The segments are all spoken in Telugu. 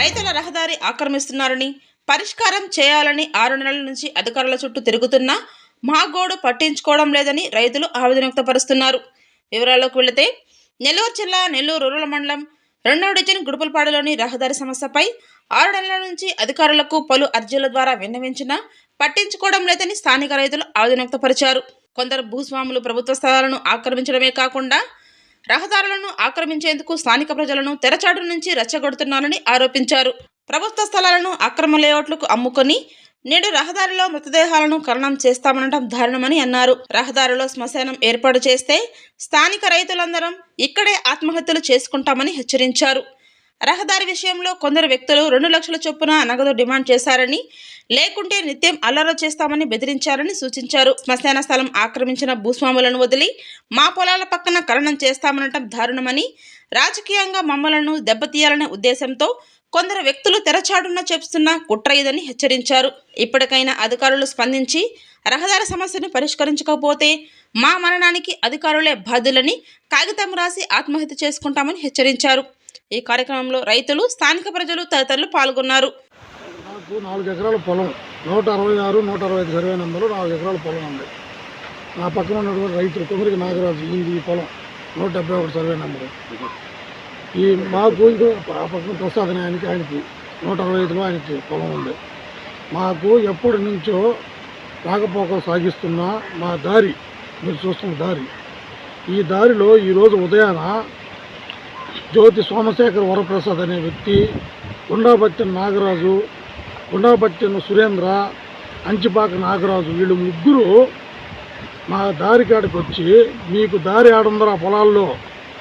రైతుల రహదారి ఆక్రమిస్తున్నారని పరిష్కారం చేయాలని ఆరు నెలల నుంచి అధికారుల చుట్టూ తిరుగుతున్నా మా గోడు పట్టించుకోవడం లేదని రైతులు ఆవేదన వ్యక్తపరుస్తున్నారు. వివరాల్లోకి వెళితే నెల్లూరు జిల్లా నెల్లూరు రూరల్ మండలం రెండవ డివిజన్ గుడుపులపాడులోని రహదారి సమస్యపై ఆరు నెలల నుంచి అధికారులకు పలు అర్జీల ద్వారా విన్నవించినా పట్టించుకోవడం లేదని స్థానిక రైతులు ఆవేదన వ్యక్తపరిచారు. కొందరు భూస్వాములు ప్రభుత్వ స్థలాలను ఆక్రమించడమే కాకుండా రహదారులను ఆక్రమించేందుకు స్థానిక ప్రజలను తెరచాటు నుంచి రెచ్చగొడుతున్నారని ఆరోపించారు. ప్రభుత్వ స్థలాలను అక్రమ లేఅవుట్లకు అమ్ముకొని నేడు రహదారిలో మృతదేహాలను ఖననం చేస్తామనడం దారుణమని అన్నారు. రహదారిలో శ్మశానం ఏర్పాటు చేస్తే స్థానిక రైతులందరం ఇక్కడే ఆత్మహత్యలు చేసుకుంటామని హెచ్చరించారు. రహదారి విషయంలో కొందరు వ్యక్తులు రెండు లక్షల చొప్పున నగదు డిమాండ్ చేశారని లేకుంటే నిత్యం అల్లరి చేస్తామని బెదిరించారని సూచించారు. శ్మశాన స్థలం ఆక్రమించిన భూస్వాములను వదిలి మా పొలాల పక్కన ఖననం చేస్తామనటం దారుణమని రాజకీయంగా మమ్మలను దెబ్బతీయాలనే ఉద్దేశంతో కొందరు వ్యక్తులు తెరచాటున చెప్తున్న కుట్ర ఇదని హెచ్చరించారు. ఇప్పటికైనా అధికారులు స్పందించి రహదారి సమస్యను పరిష్కరించకపోతే మా మరణానికి అధికారులే బాధ్యులని కాగితం రాసి ఆత్మహత్య చేసుకుంటామని హెచ్చరించారు. ఈ కార్యక్రమంలో రైతులు స్థానిక ప్రజలు తదితరులు పాల్గొన్నారు. నాకు నాలుగు ఎకరాల పొలం నూట అరవై ఆరు నూట అరవై ఐదు సర్వే నెంబరు నాలుగు ఎకరాల పొలం ఉంది. నా పక్కన ఉన్నటువంటి రైతులు కుమరికి నాగరాజు ఈ పొలం నూట డెబ్బై ఒకటి సర్వే నెంబరు. ఈ మాకు ఇంకో ఆ పక్కన ప్రసాద్ ఆయనకి ఆయనకి నూట అరవై ఐదులో ఆయనకి పొలం ఉంది. మాకు ఎప్పటి నుంచో రాకపోకలు సాగిస్తున్న మా దారి మీరు చూస్తున్న దారి. ఈ దారిలో ఈరోజు ఉదయాన జ్యోతి సోమశేఖర్ వరప్రసాద్ అనే వ్యక్తి గుండాబత్తిన నాగరాజు గుండాబత్తిన సురేంద్ర అంచిపాక నాగరాజు వీళ్ళు ముగ్గురు మా దారి కాడికి వచ్చి మీకు దారి ఆడుందరా పొలాల్లో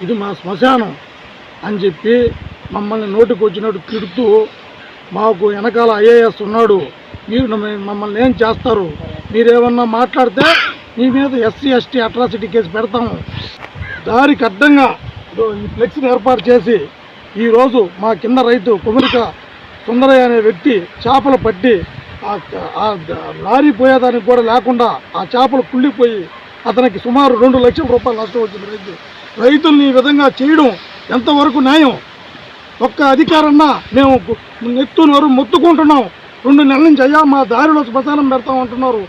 ఇది మా శ్మశానం అని చెప్పి మమ్మల్ని నోటికి వచ్చినట్టు తిడుతూ మాకు వెనకాల ఐఏఎస్ ఉన్నాడు మీరు మమ్మల్ని ఏం చేస్తారు? మీరేమన్నా మాట్లాడితే మీ మీద ఎస్సీ ఎస్టీ అట్రాసిటీ కేసు పెడతాము. దారికి అడ్డంగా ఈ ఫ్లెక్స్ని ఏర్పాటు చేసి ఈరోజు మా కింద రైతు కుమరిక సుందరయ్య అనే వ్యక్తి చేపలు పట్టి ఆ- లారీ పోయేదానికి కూడా లేకుండా ఆ చేపలు కుళ్ళిపోయి అతనికి సుమారు రెండు లక్షల రూపాయలు నష్టం వచ్చింది రైతు. రైతుల్ని ఈ విధంగా చేయడం ఎంతవరకు న్యాయం? ఒక్క అధికారన్నా మేము నెత్తునరు మొత్తుకుంటున్నాం. రెండు నెలల నుంచి అయ్యా మా దారిలో శ్మశానం పెడతాం అంటున్నారు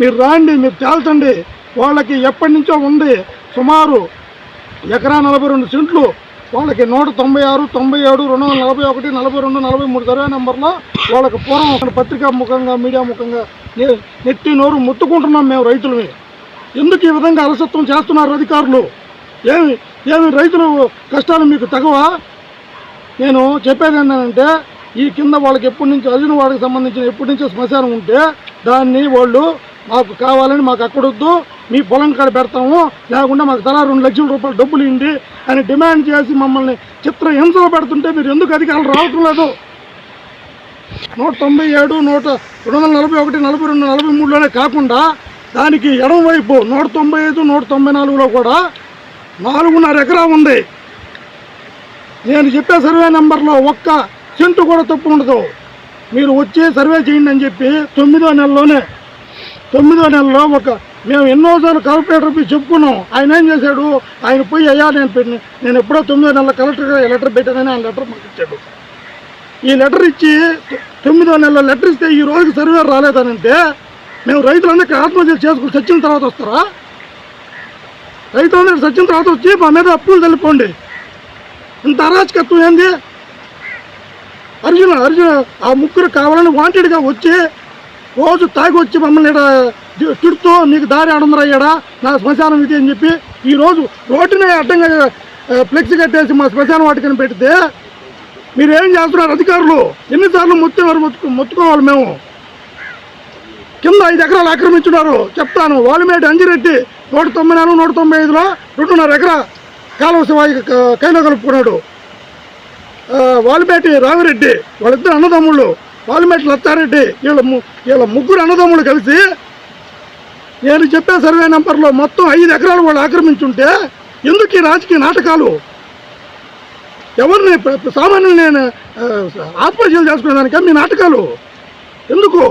మీరు రాండి మీరు తేల్చండి. వాళ్ళకి ఎప్పటి నుంచో ఉంది. సుమారు ఎకరా నలభై రెండు సెంట్లు. వాళ్ళకి నూట తొంభై ఆరు తొంభై ఏడు రెండు వందల నలభై ఒకటి నలభై రెండు నలభై మూడు సర్వే నెంబర్లో వాళ్ళకి పూర్వం పత్రికా ముఖంగా మీడియా ముఖంగా నెత్తి నోరు ముత్తుకుంటున్నాం మేము రైతులని ఎందుకు ఈ విధంగా అలసత్వం చేస్తున్నారు అధికారులు? ఏమి ఏమి రైతులు కష్టాలు మీకు తగవా? నేను చెప్పేది ఏంటంటే ఈ కింద వాళ్ళకి ఎప్పటి నుంచి అర్జున వాళ్ళకి సంబంధించిన ఎప్పటి నుంచో శ్మశానం ఉంటే దాన్ని వాళ్ళు మాకు కావాలని మాకు అక్కడొద్దు మీ పొలం కాడ పెడతాము. లేకుండా మాకు తలా రెండు లక్షల రూపాయలు డబ్బులు ఇండి అని డిమాండ్ చేసి మమ్మల్ని చిత్ర హింసలు పెడుతుంటే మీరు ఎందుకు అధికారులు రావటం లేదు? నూట తొంభై ఏడు నూట రెండు వందల నలభై ఒకటి నలభై రెండు నలభై మూడులోనే కాకుండా దానికి ఎడమవైపు నూట తొంభై ఐదు నూట తొంభై నాలుగులో కూడా నాలుగున్నర ఎకరా ఉంది. నేను చెప్పే సర్వే నెంబర్లో ఒక్క సెంటు కూడా తప్పు ఉండదు. మీరు వచ్చి సర్వే చేయండి అని చెప్పి తొమ్మిదో నెలలోనే తొమ్మిదో నెలలో ఒక మేము ఎన్నోసార్లు కలెక్టర్ పోయి చెప్పుకున్నాం. ఆయన ఏం చేశాడు? ఆయన పోయి అయ్యా నేను పెట్టి- నేను ఎప్పుడో తొమ్మిదో నెలల కలెక్టర్గా లెటర్ పెట్టానని ఆయన లెటర్ మాకు ఇచ్చాడు. ఈ లెటర్ ఇచ్చి తొమ్మిదో నెలలో లెటర్ ఇస్తే ఈ రోజుకి సర్వే రాలేదనంటే మేము రైతులందరికీ ఆత్మహత్య చేసుకుని చచ్చిన తర్వాత వస్తారా? రైతులందరికీ చచ్చిన తర్వాత వచ్చి మా మీద అప్పులు తెలిపోండి ఇంత అరాచకత్వం ఏంది? అర్జున అర్జున ఆ ముగ్గురు కావాలని వాంటెడ్గా వచ్చి రోజు తాగి వచ్చి మమ్మల్ని ఈడ తిడుతూ నీకు దారి అడుందరయ్యాడా నా శ్మశానం ఇది అని చెప్పి ఈరోజు రోడ్డునే అడ్డంగా ఫ్లెక్స్ కట్టేసి మా శ్మశానం వాటికని పెడితే మీరు ఏం చేస్తున్నారు అధికారులు? ఎన్నిసార్లు మొత్తం మొత్తుకు మొత్తుకోవాలి మేము. కింద ఐదు ఎకరాలు ఆక్రమించున్నారు. చెప్తాను వాలిమేటి అంజిరెడ్డి నూట తొంభై నాలుగు నూట తొంభై ఐదులో రెండున్నర ఎకరా కాలువ శివాజీ కైలో కలుపుకున్నాడు. ఆ, వాలిమేటి రామిరెడ్డి వాళ్ళిద్దరు అన్నదమ్ముళ్ళు. వాలిమేటి లత్తారెడ్డి వీళ్ళ ము- వీళ్ళ ముగ్గురు అన్నదమ్ములు కలిసి నేను చెప్పే సర్వే నెంబర్లో మొత్తం ఐదు ఎకరాలు వాళ్ళు ఆక్రమించుంటే ఎందుకు ఈ రాజకీయ నాటకాలు? ఎవరిని సామాన్యులు నేను ఆత్మహత్యలు చేసుకునేదానిక మీ నాటకాలు? ఎందుకు?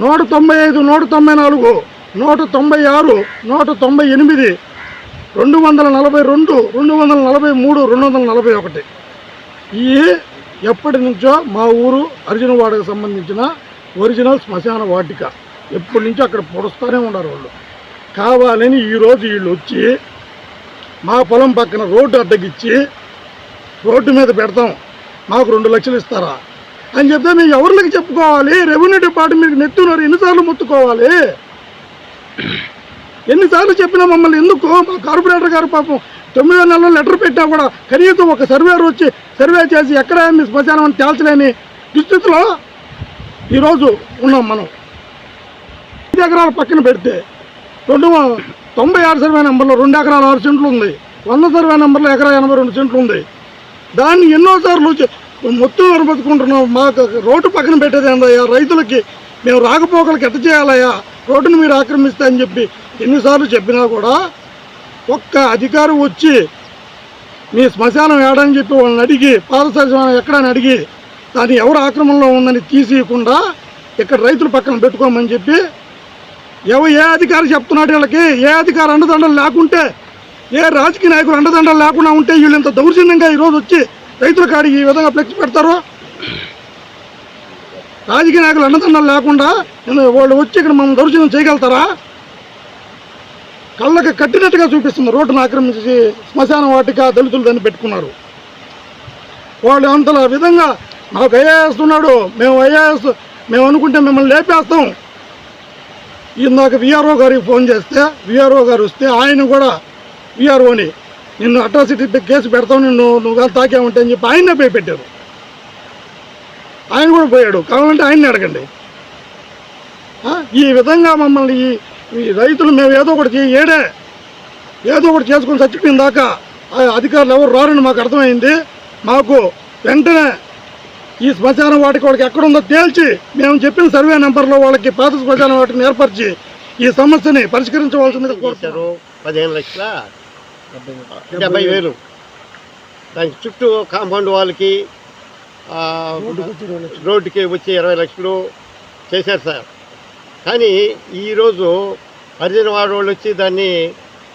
నూట తొంభై ఐదు నూట తొంభై నాలుగు నూట తొంభై ఆరు నూట తొంభై ఎనిమిది రెండు వందల నలభై రెండు రెండు వందల నలభై మూడు రెండు వందల నలభై ఒకటి. ఈ ఎప్పటి నుంచో మా ఊరు అర్జునవాడకు సంబంధించిన ఒరిజినల్ శ్మశాన వాటిక. ఎప్పటి నుంచో అక్కడ పొడుస్తూనే ఉన్నారు వాళ్ళు. కావాలని ఈరోజు వీళ్ళు వచ్చి మా పొలం పక్కన రోడ్డు అడ్డగిచ్చి రోడ్డు మీద పెడతాం. మాకు రెండు లక్షలు ఇస్తారా? అని చెప్తే మేము ఎవరికి చెప్పుకోవాలి? రెవెన్యూ డిపార్ట్మెంట్ నెత్తున్నారు ఎన్నిసార్లు మొత్తుకోవాలి? ఎన్నిసార్లు చెప్పినా మమ్మల్ని ఎందుకు? మా కార్పొరేటర్ గారు పాపం తొమ్మిదో నెలలో లెటర్ పెట్టినా కూడా కనీసం ఒక సర్వేరు వచ్చి సర్వే చేసి ఎక్కడ మీ శ్మశానం అని తేల్చలేని దుస్థితిలో ఈరోజు ఉన్నాం మనం. ఐదు ఎకరాల పక్కన పెడితే రెండు తొంభై ఆరు సర్వే నెంబర్లో రెండు ఎకరాల ఆరు సెంట్లు ఉంది. వంద సర్వే నెంబర్లో ఎకరా ఎనభై రెండు సెంట్లు ఉంది. దాన్ని ఎన్నోసార్లు వచ్చి మొత్తం అనుమతుకుంటున్నాం మాకు రోడ్డు పక్కన పెట్టేది ఏందయ్యా? రైతులకి మేము రాకపోకలకి ఎట్ట చేయాలయ్యా? రోడ్డును మీరు ఆక్రమిస్తే అని చెప్పి ఎన్నిసార్లు చెప్పినా కూడా ఒక్క అధికారం వచ్చి మీ శ్మశానం ఏడని చెప్పి వాళ్ళని అడిగి పాద ఎక్కడని అడిగి దాన్ని ఎవరు ఆక్రమణలో ఉందని తీసేయకుండా ఇక్కడ రైతులు పక్కన పెట్టుకోమని చెప్పి ఎవ ఏ అధికారి చెప్తున్నాడు వీళ్ళకి? ఏ అధికారి అండదండలు లేకుంటే ఏ రాజకీయ నాయకులు అండదండలు లేకుండా ఉంటే వీళ్ళు ఇంత దౌర్జన్యంగా ఈరోజు వచ్చి రైతుల కాడికి ఈ విధంగా ఫ్లెక్స్ పెడతారు? రాజకీయ నాయకులు అండదండలు లేకుండా వాళ్ళు వచ్చి ఇక్కడ మనం దౌర్జన్యం చేయగలుగుతారా? కళ్ళకు కట్టినట్టుగా చూపిస్తుంది. రోడ్డును ఆక్రమించి శ్మశాన వాటిక దళితులు దాన్ని పెట్టుకున్నారు. వాళ్ళు అంతలా విధంగా మాకు ఐఏఎస్ ఉన్నాడు మేము ఐఏఎస్ మేము అనుకుంటే మిమ్మల్ని లేపేస్తాం. ఇందాక విఆర్ఓ గారికి ఫోన్ చేస్తే విఆర్ఓ గారు వస్తే ఆయన కూడా విఆర్ఓని నిన్ను అట్రాసిటీ కేసు పెడతావు నిన్ను నువ్వు కానీ తాకేమంటే అని చెప్పి ఆయన్నే పోయి పెట్టారు. ఆయన కూడా పోయాడు. కావాలంటే ఆయన్ని అడగండి. ఈ విధంగా మమ్మల్ని ఈ రైతులు మేము ఏదో ఒకటి ఏడే ఏదో ఒకటి చేసుకొని చచ్చిపోయిన దాకా ఆ అధికారులు ఎవరు రారని మాకు అర్థమైంది. మాకు వెంటనే ఈ శ్మశాన వాటికి వాళ్ళకి ఎక్కడుందో తేల్చి మేము చెప్పిన సర్వే నెంబర్లో వాళ్ళకి పాత శ్మశాన వాటిని ఏర్పరిచి ఈ సమస్యని పరిష్కరించవలసిందిగా ఇచ్చారు పదిహేను లక్షల? డెబ్బై వేలు. దానికి చుట్టూ కాంపౌండ్ వాళ్ళకి రోడ్డుకి వచ్చి ఇరవై లక్షలు చేశారు సార్. కానీ ఈరోజు అర్జునవాడ వాళ్ళు వచ్చి దాన్ని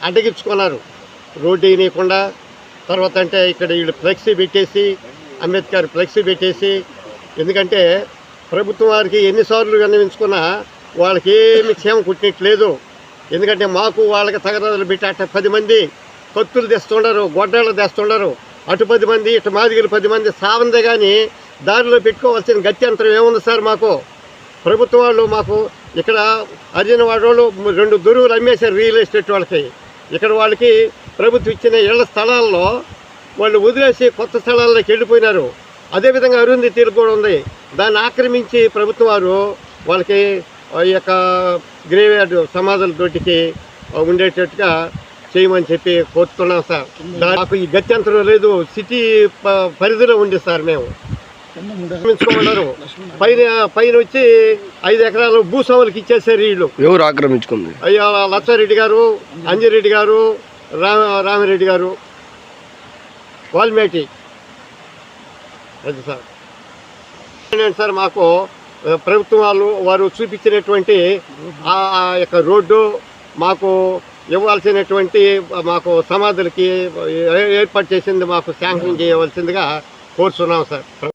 అడ్డగించుకున్నారు. రోడ్డు వేయకుండా తర్వాత అంటే ఇక్కడ వీళ్ళు ఫ్లెక్సీ పెట్టేసి అంబేద్కర్ ఫ్లెక్సీ పెట్టేసి ఎందుకంటే ప్రభుత్వం వారికి ఎన్నిసార్లు విన్నవించుకున్నా వాళ్ళకి ఏమి క్షేమం కుట్టినట్లేదు. ఎందుకంటే మాకు వాళ్ళకి తగదాదులు పెట్టి అట్ట పది మంది కత్తులు తెస్తుండరు గొడ్డలు తెస్తుండరు. అటు పది మంది ఇటు మాదిగిరి పది మంది సావందే కానీ దారిలో పెట్టుకోవాల్సిన గత్యంతరం ఏముంది సార్ మాకు? ప్రభుత్వం వాళ్ళు మాకు ఇక్కడ అర్జున వాళ్ళు రెండు దొరువులు అమ్మేశారు రియల్ ఎస్టేట్ వాళ్ళకి. ఇక్కడ వాళ్ళకి ప్రభుత్వం ఇచ్చిన ఇళ్ళ స్థలాల్లో వాళ్ళు వదిలేసి కొత్త స్థలాల్లోకి వెళ్ళిపోయినారు. అదేవిధంగా అరుంధి తీరు కూడా ఉంది. దాన్ని ఆక్రమించి ప్రభుత్వం వారు వాళ్ళకి ఈ యొక్క గ్రేవ్యార్డ్ సమాధుల తోటికి ఉండేటట్టుగా చేయమని చెప్పి కోరుతున్నాం సార్. మాకు ఈ గత్యంతరం లేదు. సిటీ ప- పరిధిలో ఉంది సార్ మేము. ఆక్రమించుకోమన్నారు. పైన పైన వచ్చి ఐదు ఎకరాలు భూస్వాములకి ఇచ్చేసారు వీళ్ళు. ఎవరు ఆక్రమించుకుంది? అయ్యా లచ్చారెడ్డి గారు అంజిరెడ్డి గారు రామ రామిరెడ్డి గారు వాల్మేటి. అది సార్. సార్ మాకు ప్రభుత్వం వాళ్ళు వారు చూపించినటువంటి ఆ యొక్క రోడ్డు మాకు ఇవ్వాల్సినటువంటి మాకు సమాధులకి ఏర్పాటు చేసింది మాకు శాంక్షన్ చేయవలసిందిగా కోరుతున్నాం సార్.